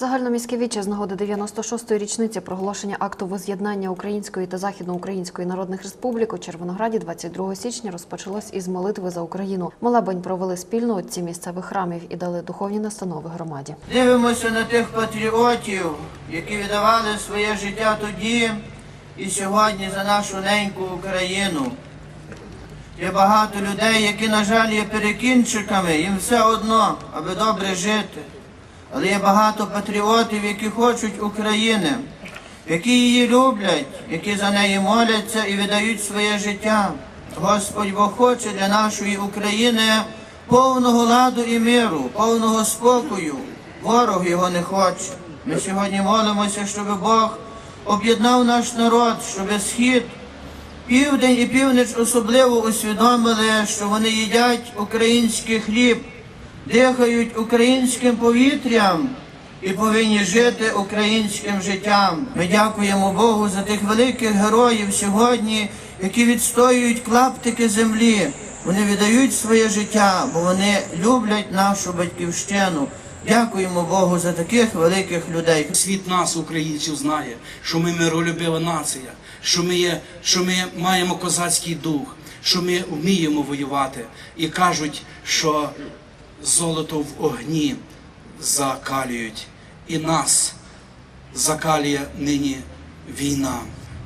Загальноміське віче з нагоди 96-ї річниці проголошення акту воз'єднання Української та Західноукраїнської народних республік у Червонограді 22 січня розпочалось із молитви за Україну. Молебень провели спільно отці місцевих храмів і дали духовні настанови громаді. Дивимося на тих патріотів, які віддавали своє життя тоді і сьогодні за нашу неньку Україну. Є багато людей, які, на жаль, є перекінчиками, їм все одно, аби добре жити. Але є багато патріотів, які хочуть України, які її люблять, які за неї моляться і віддають своє життя. Господь Бог хоче для нашої України повного ладу і миру, повного спокою. Ворог його не хоче. Ми сьогодні молимося, щоб Бог об'єднав наш народ, щоб схід Південь і північ особливо усвідомили, що вони їдять український хліб, дихають українським повітрям і повинні жити українським життям. Ми дякуємо Богу за тих великих героїв сьогодні, які відстоюють клаптики землі. Вони віддають своє життя, бо вони люблять нашу батьківщину. Дякуємо Богу за таких великих людей. Світ нас, українців, знає, що ми миролюбива нація, що ми, є, що ми маємо козацький дух, що ми вміємо воювати. І кажуть, що золото в огні закалюють. І нас закалює нині війна,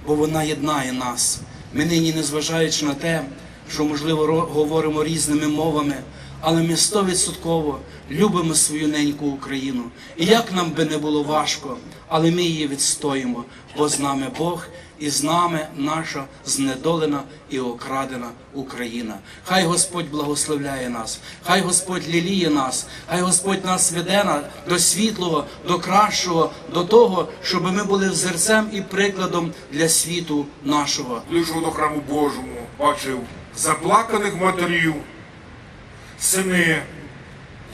бо вона єднає нас. Ми нині, незважаючи на те, що, можливо, говоримо різними мовами, але ми стовідсотково любимо свою неньку Україну. І як нам би не було важко, але ми її відстоїмо, бо з нами Бог і з нами наша знедолена і окрадена Україна. Хай Господь благословляє нас, хай Господь ліліє нас, хай Господь нас веде до світлого, до кращого, до того, щоб ми були взерцем і прикладом для світу нашого. Ближчого до храму Божому бачив заплаканих матерів, сини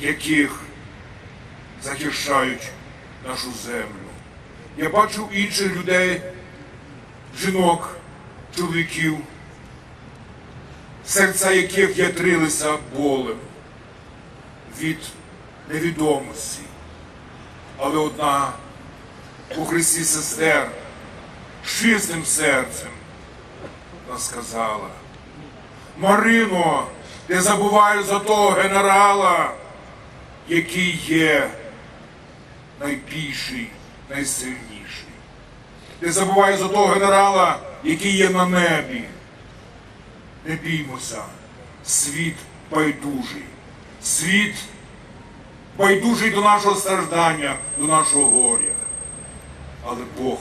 яких захищають нашу землю. Я бачив інших людей, жінок, чоловіків, серця яких ятрилися болем від невідомості. Але одна у Христі сестер чистим серцем вона сказала, Марино, ти забуваєш за того генерала, який є найбільший, найсильніший. Ти забуваєш за того генерала, який є на небі. Не біймося, світ байдужий. Світ байдужий до нашого страждання, до нашого горя. Але Бог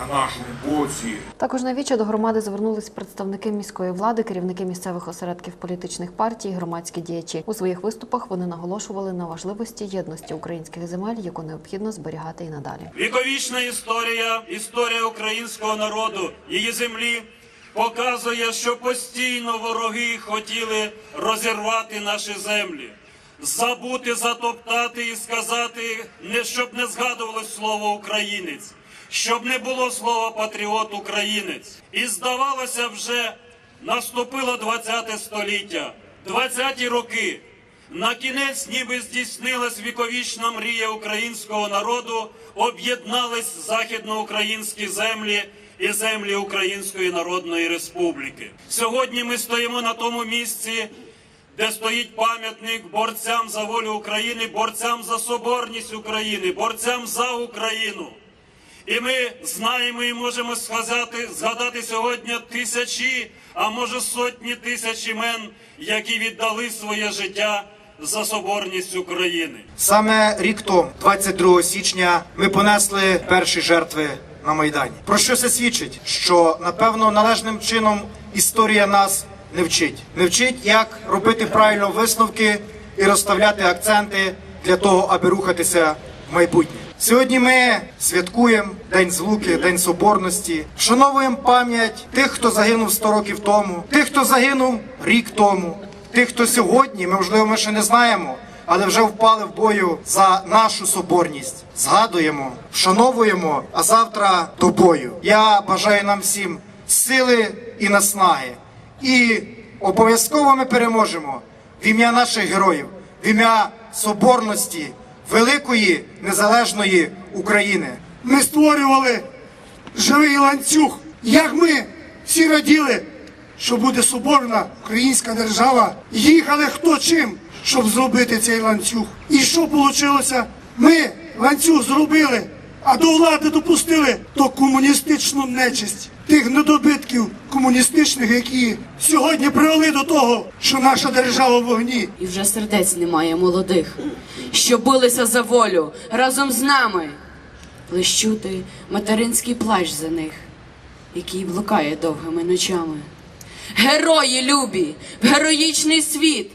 на нашому боці. Також на віче до громади звернулись представники міської влади, керівники місцевих осередків політичних партій, громадські діячі. У своїх виступах вони наголошували на важливості єдності українських земель, яку необхідно зберігати і надалі. Віковічна історія, історія українського народу, її землі показує, що постійно вороги хотіли розірвати наші землі, забути, затоптати і сказати, не щоб не згадувалось слово українець, щоб не було слова патріот українець. І здавалося, вже наступило 20 століття, 20-ті роки. На кінець ніби здійснилась віковічна мрія українського народу, об'єднались західноукраїнські землі і землі Української Народної Республіки. Сьогодні ми стоїмо на тому місці, де стоїть пам'ятник борцям за волю України, борцям за соборність України, борцям за Україну. І ми знаємо і можемо сказати, згадати сьогодні тисячі, а може сотні тисяч імен, які віддали своє життя за соборність України. Саме рік тому, 22 січня, ми понесли перші жертви на Майдані. Про що це свідчить? Що напевно належним чином історія нас не вчить. Не вчить, як робити правильно висновки і розставляти акценти для того, аби рухатися в майбутнє. Сьогодні ми святкуємо День Злуки, День Соборності, вшановуємо пам'ять тих, хто загинув 100 років тому, тих, хто загинув рік тому, тих, хто сьогодні, ми можливо, ми ще не знаємо, але вже впали в бою за нашу соборність. Згадуємо, вшановуємо, а завтра до бою. Я бажаю нам всім сили і наснаги. І обов'язково ми переможемо в ім'я наших героїв, в ім'я соборності, великої незалежної України. Ми створювали живий ланцюг. Як ми всі раділи, що буде соборна українська держава, їхали хто чим, щоб зробити цей ланцюг. І що вийшло? Ми ланцюг зробили, а до влади допустили то комуністичну нечисть тих недобитків комуністичних, які сьогодні привели до того, що наша держава в вогні. І вже сердець немає молодих, що билися за волю разом з нами. Лиш чути материнський плач за них, який блукає довгими ночами. Герої любі, в героїчний світ,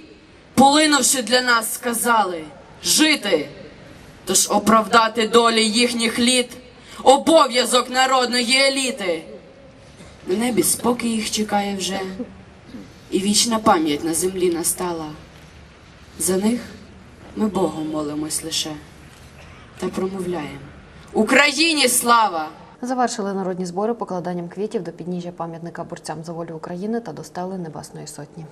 полинувши для нас, сказали жити. Тож оправдати долі їхніх літ, обов'язок народної еліти. На небі спокій їх чекає вже, і вічна пам'ять на землі настала. За них ми Богом молимось лише та промовляємо. Україні слава! Завершили народні збори покладанням квітів до підніжжя пам'ятника борцям за волю України та до стели Небесної Сотні.